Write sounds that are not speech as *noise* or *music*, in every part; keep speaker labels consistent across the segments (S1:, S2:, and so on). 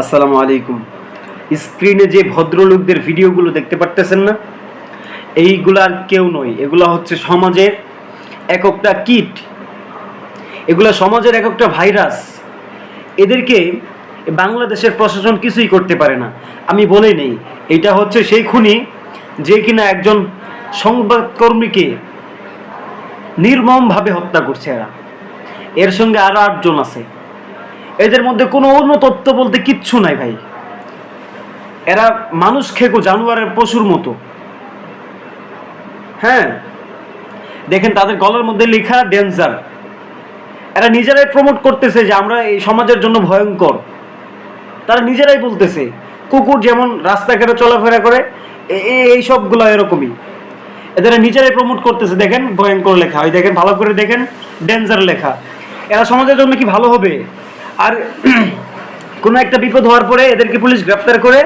S1: আসসালামু আলাইকুম। স্ক্রিনে যে ভদ্রলোকদের ভিডিওগুলো দেখতে পারতেছেন না, এইগুলো আর কেউ নয়। এগুলো হচ্ছে সমাজের এক একটা কিট। এগুলো সমাজের এক একটা ভাইরাস। এদেরকে বাংলাদেশের প্রশাসন কিছুই করতে পারে না। আমি বলে নেই, এটা হচ্ছে সেই খুনি যে কিনা একজন সংবাদকর্মীকে নির্মমভাবে হত্যা করছে এরা। এর সঙ্গে আরও আটজন আছে। এদের মধ্যে কোনো অন্য তত্ত্ব বলতে কিচ্ছু নাই ভাই। এরা মানুষ খেকো, জানোয়ারের পশুর মতো। হ্যাঁ? দেখেন তাদের গলার মধ্যে লেখা ডেঞ্জার। এরা নিজেরাই প্রমোট করতেছে যে আমরা এই সমাজের জন্য ভয়ঙ্কর। তারা নিজেরাই বলতেছে, কুকুর যেমন রাস্তাঘাটে চলাফেরা করে এই সবগুলো এরকমই। এদের নিজেরাই প্রমোট করতেছে, দেখেন ভয়ঙ্কর লেখা। ওই দেখেন, ভালো করে দেখেন, ডেঞ্জার লেখা। এরা সমাজের জন্য কি ভালো হবে? আর *clears throat* কোনো একটা বিপদ হওয়ার পরে এদেরকে পুলিশ গ্রেপ্তার করে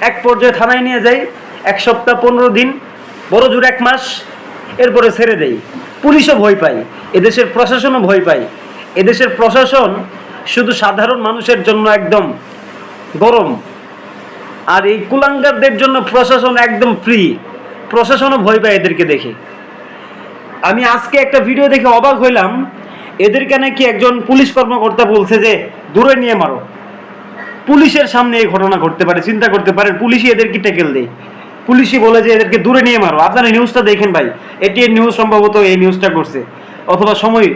S1: এক পর্যায়ে থানায় নিয়ে যায়, এক সপ্তাহ পনেরো দিন, বড় জোর এক মাস, এরপরে ছেড়ে দেয়। পুলিশও ভয় পায়, এদেশের প্রশাসনও ভয় পায়। এদেশের প্রশাসন শুধু সাধারণ মানুষের জন্য একদম গরম। আর এই কুলাঙ্গারদের জন্য প্রশাসন একদম ফ্রি প্রশাসনও ভয় পায় এদেরকে দেখে। আমি আজকে একটা ভিডিও দেখে অবাক হইলাম এদেরকে নাকি একজন পুলিশ কর্মকর্তা বলছে যে, দূরে নিয়ে মারো। পুলিশের সামনে এই ঘটনা ঘটতে পারে, চিন্তা করতে পারেন, পুলিশই এদেরকে টেকেল দেয়। পুলিশই বলে যে, এদেরকে দূরে নিয়ে মারো। আপনারা নিউজটা দেখেন ভাই এটি নিউজ সম্ভবত এই নিউজটা করছে, অথবা সময়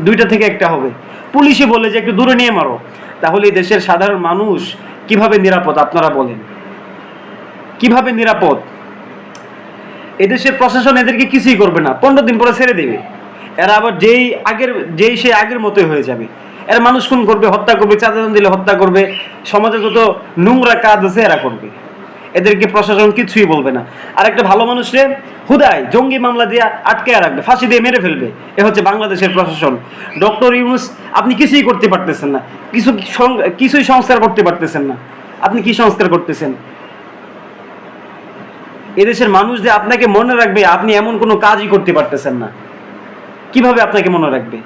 S1: দুইটা থেকে একটা হবে। পুলিশই বলে যে, একটু দূরে নিয়ে মারো। তাহলে দেশের সাধারণ মানুষ কীভাবে নিরাপদ, আপনারা বলেন? কীভাবে নিরাপদ? এদেশের প্রশাসন এদেরকে কিছুই করবে না। পনেরো দিন পরে ছেড়ে দেবে। এরা আবার যেই আগের, যেই সে আগের মতোই হয়ে যাবে। এরা মানুষ খুন করবে, হত্যা করবে চাঁদাদান দিলে হত্যা করবে, সমাজে যত নোংরা কাজ আছে এরা করবে। এদেরকে প্রশাসন কিছুই বলবে না। আর একটা ভালো মানুষরে হুদায় জঙ্গি মামলা দিয়ে আটকে রাখবে, ফাঁসি দিয়ে মেরে ফেলবে। এ হচ্ছে বাংলাদেশের প্রশাসন। ডক্টর ইউনুস, আপনি কিছুই করতে পারতেছেন না। কিছু কিছুই সংস্কার করতে পারতেছেন না। আপনি কি সংস্কার করতেছেন? এদেশের মানুষ যে আপনাকে মনে রাখবে, আপনি এমন কোনো কাজই করতে পারতেছেন না। কীভাবে আপনাকে মনে রাখবে?